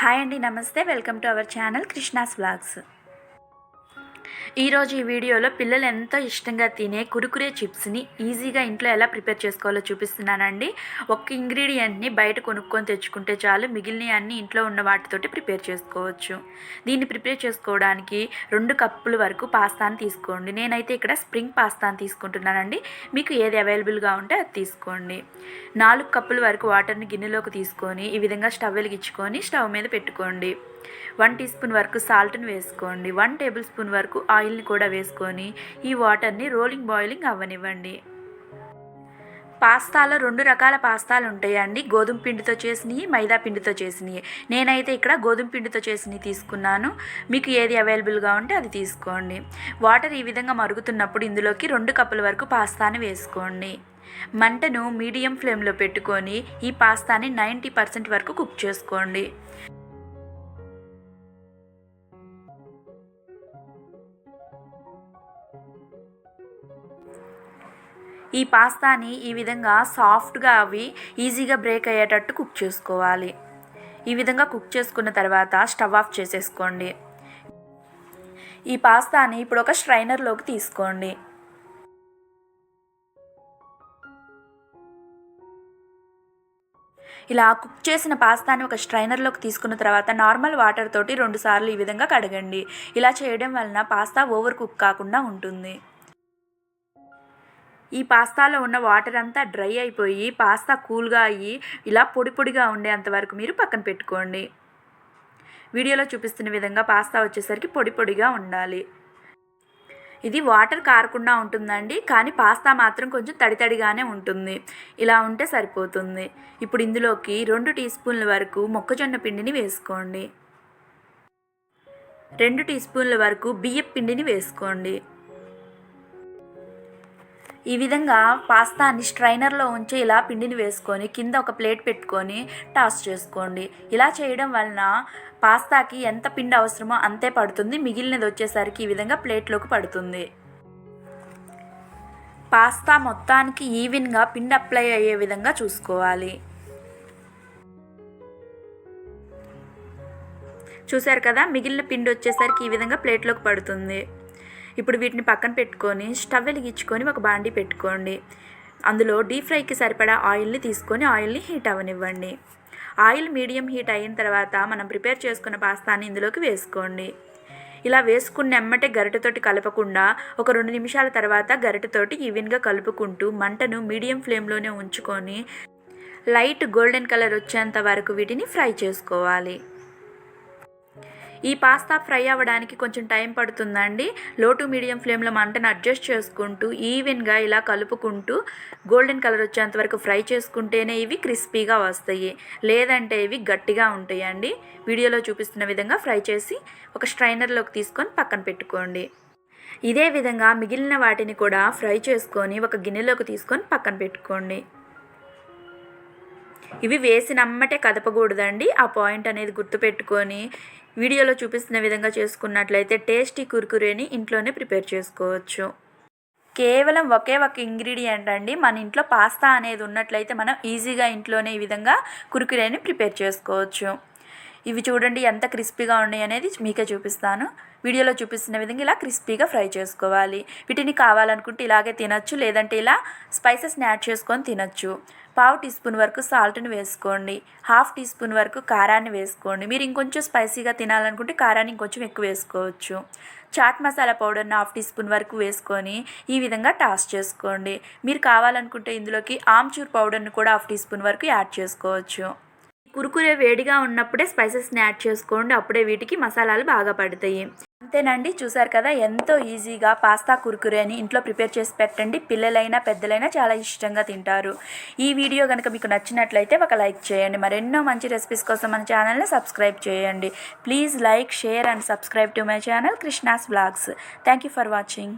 Hi అండి నమస్తే. Welcome to our channel Krishna's vlogs. ఈరోజు ఈ వీడియోలో పిల్లలు ఎంతో ఇష్టంగా తినే కురుకురే చిప్స్ని ఈజీగా ఇంట్లో ఎలా ప్రిపేర్ చేసుకోవాలో చూపిస్తున్నానండి. ఒక్క ఇంగ్రీడియంట్ని బయట కొనుక్కొని తెచ్చుకుంటే చాలు మిగిలిన అన్ని ఇంట్లో ఉన్న వాటితోటి ప్రిపేర్ చేసుకోవచ్చు. దీన్ని ప్రిపేర్ చేసుకోవడానికి రెండు కప్పుల వరకు పాస్తాని తీసుకోండి. నేనైతే ఇక్కడ స్ప్రింగ్ పాస్తాని తీసుకుంటున్నానండి. మీకు ఏది అవైలబుల్గా ఉంటే అది తీసుకోండి. నాలుగు కప్పుల వరకు వాటర్ని గిన్నెలోకి తీసుకొని ఈ విధంగా స్టవ్ వెలిగించుకొని స్టవ్ మీద పెట్టుకోండి. వన్ టీ స్పూన్ వరకు సాల్ట్ని వేసుకోండి. వన్ టేబుల్ స్పూన్ వరకు ఆయిల్ ఆయిల్ని కూడా వేసుకొని ఈ వాటర్ని రోలింగ్ బాయిలింగ్ అవ్వనివ్వండి. పాస్తాలో రెండు రకాల పాస్తాలు ఉంటాయండి. గోధుమ పిండితో చేసినవి మైదా పిండితో చేసినవి. నేనైతే ఇక్కడ గోధుమ పిండితో చేసినవి తీసుకున్నాను. మీకు ఏది అవైలబుల్గా ఉంటే అది తీసుకోండి. వాటర్ ఈ విధంగా మరుగుతున్నప్పుడు ఇందులోకి రెండు కప్పుల వరకు పాస్తాని వేసుకోండి. మంటను మీడియం ఫ్లేమ్లో పెట్టుకొని ఈ పాస్తాని నైంటీ పర్సెంట్ వరకు కుక్ చేసుకోండి. ఈ పాస్తాని ఈ విధంగా సాఫ్ట్గా అవి ఈజీగా బ్రేక్ అయ్యేటట్టు కుక్ చేసుకోవాలి. ఈ విధంగా కుక్ చేసుకున్న తర్వాత స్టవ్ ఆఫ్ చేసేసుకోండి. ఈ పాస్తాని ఇప్పుడు ఒక స్ట్రైనర్లోకి తీసుకోండి. ఇలా కుక్ చేసిన పాస్తాని ఒక స్ట్రైనర్లోకి తీసుకున్న తర్వాత నార్మల్ వాటర్ తోటి రెండుసార్లు ఈ విధంగా కడగండి. ఇలా చేయడం వలన పాస్తా ఓవర్ కుక్ కాకుండా ఉంటుంది. ఈ పాస్తాలో ఉన్న వాటర్ అంతా డ్రై అయిపోయి పాస్తా కూల్గా అయ్యి ఇలా పొడి పొడిగా ఉండేంత వరకు మీరు పక్కన పెట్టుకోండి. వీడియోలో చూపిస్తున్న విధంగా పాస్తా వచ్చేసరికి పొడి పొడిగా ఉండాలి. ఇది వాటర్ కారకుండా ఉంటుందండి కానీ పాస్తా మాత్రం కొంచెం తడి తడిగానే ఉంటుంది. ఇలా ఉంటే సరిపోతుంది. ఇప్పుడు ఇందులోకి రెండు టీ స్పూన్ల వరకు మొక్కజొన్న పిండిని వేసుకోండి. రెండు టీ స్పూన్ల వరకు బియ్యం పిండిని వేసుకోండి. ఈ విధంగా పాస్తాని స్ట్రైనర్లో ఉంచి ఇలా పిండిని వేసుకొని కింద ఒక ప్లేట్ పెట్టుకొని టాస్ చేసుకోండి. ఇలా చేయడం వలన పాస్తాకి ఎంత పిండి అవసరమో అంతే పడుతుంది. మిగిలినది వచ్చేసరికి ఈ విధంగా ప్లేట్లోకి పడుతుంది. పాస్తా మొత్తానికి ఈవెన్గా పిండి అప్లై అయ్యే విధంగా చూసుకోవాలి. చూశారు కదా? మిగిలిన పిండి వచ్చేసరికి ఈ విధంగా ప్లేట్లోకి పడుతుంది. ఇప్పుడు వీటిని పక్కన పెట్టుకొని స్టవ్ వెలిగించుకొని ఒక బాండీ పెట్టుకోండి. అందులో డీప్ ఫ్రైకి సరిపడా ఆయిల్ని తీసుకొని ఆయిల్ని హీట్ అవ్వనివ్వండి. ఆయిల్ మీడియం హీట్ అయిన తర్వాత మనం ప్రిపేర్ చేసుకున్న పాస్తాని ఇందులోకి వేసుకోండి. ఇలా వేసుకున్న ఎమ్మటే గరిటెతోటి కలపకుండా ఒక రెండు నిమిషాల తర్వాత గరిటెతోటి ఈవెన్గా కలుపుకుంటూ మంటను మీడియం ఫ్లేమ్లోనే ఉంచుకొని లైట్ గోల్డెన్ కలర్ వచ్చేంత వరకు వీటిని ఫ్రై చేసుకోవాలి. ఈ పాస్తా ఫ్రై అవ్వడానికి కొంచెం టైం పడుతుందండి. లో టు మీడియం ఫ్లేమ్లో మంటను అడ్జస్ట్ చేసుకుంటూ ఈవెన్గా ఇలా కలుపుకుంటూ గోల్డెన్ కలర్ వచ్చేంత వరకు ఫ్రై చేసుకుంటేనే ఇవి క్రిస్పీగా వస్తాయి. లేదంటే ఇవి గట్టిగా ఉంటాయండి. వీడియోలో చూపిస్తున్న విధంగా ఫ్రై చేసి ఒక స్ట్రైనర్లోకి తీసుకొని పక్కన పెట్టుకోండి. ఇదే విధంగా మిగిలిన వాటిని కూడా ఫ్రై చేసుకొని ఒక గిన్నెలోకి తీసుకొని పక్కన పెట్టుకోండి. ఇవి వేసినమ్మటే కదపకూడదండి. ఆ పాయింట్ అనేది గుర్తుపెట్టుకొని వీడియోలో చూపిస్తున్న విధంగా చేసుకున్నట్లయితే టేస్టీ కుర్కురేని ఇంట్లోనే ప్రిపేర్ చేసుకోవచ్చు. కేవలం ఒకే ఒక ఇంగ్రీడియంట్ అండి. మన ఇంట్లో పాస్తా అనేది ఉన్నట్లయితే మనం ఈజీగా ఇంట్లోనే ఈ విధంగా కురుకురేని ప్రిపేర్ చేసుకోవచ్చు. ఇవి చూడండి ఎంత క్రిస్పీగా ఉన్నాయి అనేది మీకే చూపిస్తాను. వీడియోలో చూపిస్తున్న విధంగా ఇలా క్రిస్పీగా ఫ్రై చేసుకోవాలి. వీటిని కావాలనుకుంటే ఇలాగే తినచ్చు లేదంటే ఇలా స్పైసెస్ని యాడ్ చేసుకొని తినచ్చు. పావు టీ స్పూన్ వరకు సాల్ట్ని వేసుకోండి. హాఫ్ టీ స్పూన్ వరకు కారాన్ని వేసుకోండి. మీరు ఇంకొంచెం స్పైసీగా తినాలనుకుంటే కారాన్ని ఇంకొంచెం ఎక్కువ వేసుకోవచ్చు. చాట్ మసాలా పౌడర్ని హాఫ్ టీ స్పూన్ వరకు వేసుకొని ఈ విధంగా టాస్ చేసుకోండి. మీరు కావాలనుకుంటే ఇందులోకి ఆమ్చూర్ పౌడర్ని కూడా హాఫ్ టీ స్పూన్ వరకు యాడ్ చేసుకోవచ్చు. కురుకురే వేడిగా ఉన్నప్పుడే స్పైసెస్ని యాడ్ చేసుకోండి. అప్పుడే వీటికి మసాలాలు బాగా పడతాయి. అంతేనండి. చూసారు కదా ఎంతో ఈజీగా పాస్తా కురుకురే అని ఇంట్లో ప్రిపేర్ చేసి పెట్టండి. పిల్లలైనా పెద్దలైనా చాలా ఇష్టంగా తింటారు. ఈ వీడియో కనుక మీకు నచ్చినట్లయితే ఒక లైక్ చేయండి. మరెన్నో మంచి రెసిపీస్ కోసం మన ఛానల్ని సబ్స్క్రైబ్ చేయండి. Please like share and subscribe to my channel Krishna's blogs. Thank you for watching.